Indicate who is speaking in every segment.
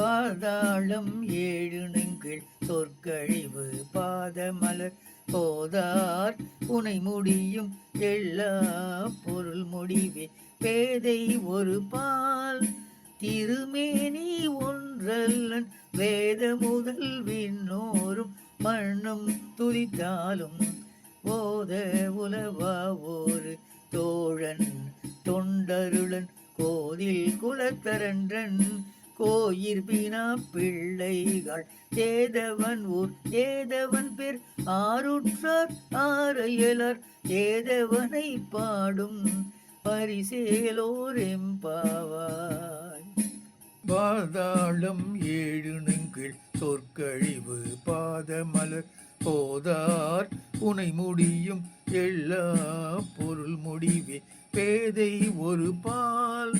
Speaker 1: பாதாளம் ஏழு நெங்கில் சொற்கழிவு பாதமலர் போதார். புனை முடியும் எல்லா பொருள் முடிவே. பேதை ஒரு பால் திருமேனி ஒன்றல்லன். வேத முதல் விண்ணோரும் மண்ணும் துதித்தாலும் போத உலவா ஒரு தோழன். தொண்டருளன் கோதில் குலத்தரன்றன். கோயிர் கோயிர்பினா பிள்ளைகள். ஏதவன் ஊர் ஏதவன் பேர் ஆருற்றார் ஆரையலர். ஏதவனை பாடும் பரிசேலோர் எம்பாவாய் பாதாளம் ஏழு நெங்கில் சொற்கழிவு பாதமலர். போதார் உனை முடியும் எல்லா பொருள் முடிவே. பேதை ஒரு பால்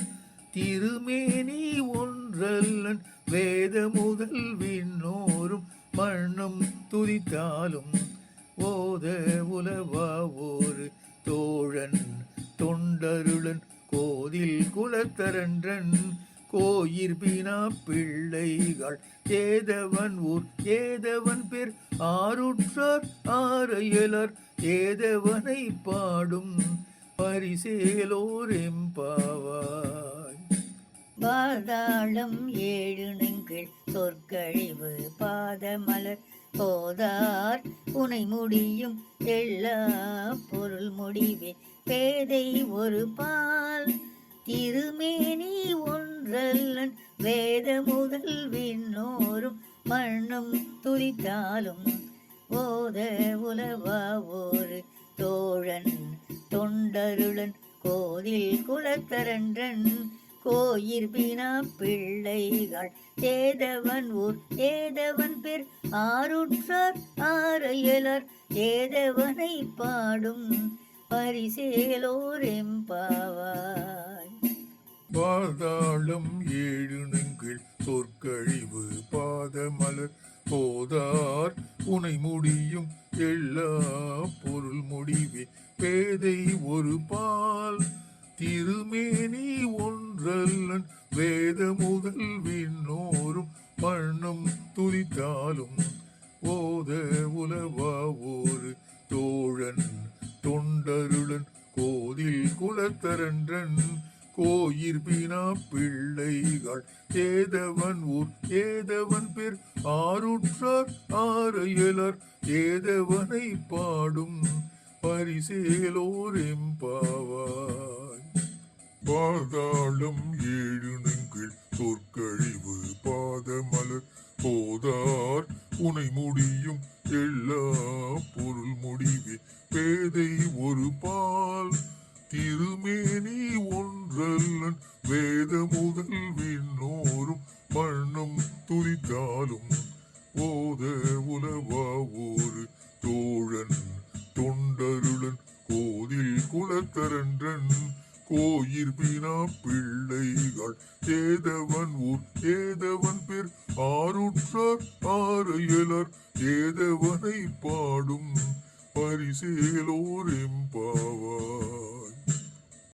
Speaker 1: திருமேனி ஒன்றல்லன் வேத முதல் விண்ணோரும் மண்ணும் துதித்தாலும் ஓத உலவா ஒரு தோழன் தொண்டருடன் கோதில் குலத்தரன்றன் கோயிர்பினா பிள்ளைகள் ஏதவன் ஊர் ஏதவன் பேர் ஆருற்றார் ஆரையலர் ஏதவனை பாடும் பரிசேலோர் எம்பாவாய்
Speaker 2: பாதாளம் ஏழு நெங்கில் சொற்கழிவு பாதமலர் போதார். புனை முடியும் எல்லா பொருள் முடிவே பேதை ஒரு பால். திருமேனி ஒன்றல்லன் வேத முதல் விண்ணோரும் மண்ணும் துதித்தாலும் போத உலவா ஒரு தோழன். கொண்டருளன் கோதில் குலத்தரன்றன். கோயிர் பினா பிள்ளைகள் ஏதவன் ஊர் ஏதவன் பேர். ஆருற்றார் ஆரையலர் ஏதவனை பாடும் பரிசேலோர் எம்பாவாய்
Speaker 3: பாதாளம் ஏழு நெங்கில் சொற்கழிவு பாதமலர் போதார். உனை முடியும் எல்லா பொருள் முடிவே. பேதை ஒரு பால். திருமேனி ஒன்றல்லன். வேத முதல் விண்ணோரும். மண்ணும் துதித்தாலும் ஓத உலவா ஒரு தோழன். தொண்டருடன் கோதில் குலத்தரன்றன். கோயிர் கோயிர்பினா பிள்ளைகள். ஏதவன் ஊர் ஏதவன் பேர் ஆருற்றார் ஆரையலர். ஏதவனை பாடும் பரிசேலோர் எம்பாவாய் பாதாளம் ஏழு சொற்கழிவு பாதமலர். போதார் உனை முடியும் எல்லா பொருள் முடிவே. பேதை ஒரு பால் திருமேனி ஒன்றல்லன் வேத முதல் விண்ணோரும் மண்ணும் துதித்தாலும் போத உலவா ஒரு தோழன். தொண்டருடன் கோதில் குலத்தரன்றன். கோயிர்பினா பிள்ளைகள் ஏதவன் ஊர் ஏதவன் பேர். ஆருற்றார் ஆரையலர் ஏதவனை பாடும். பரிசேலோர் எம்பாவாய்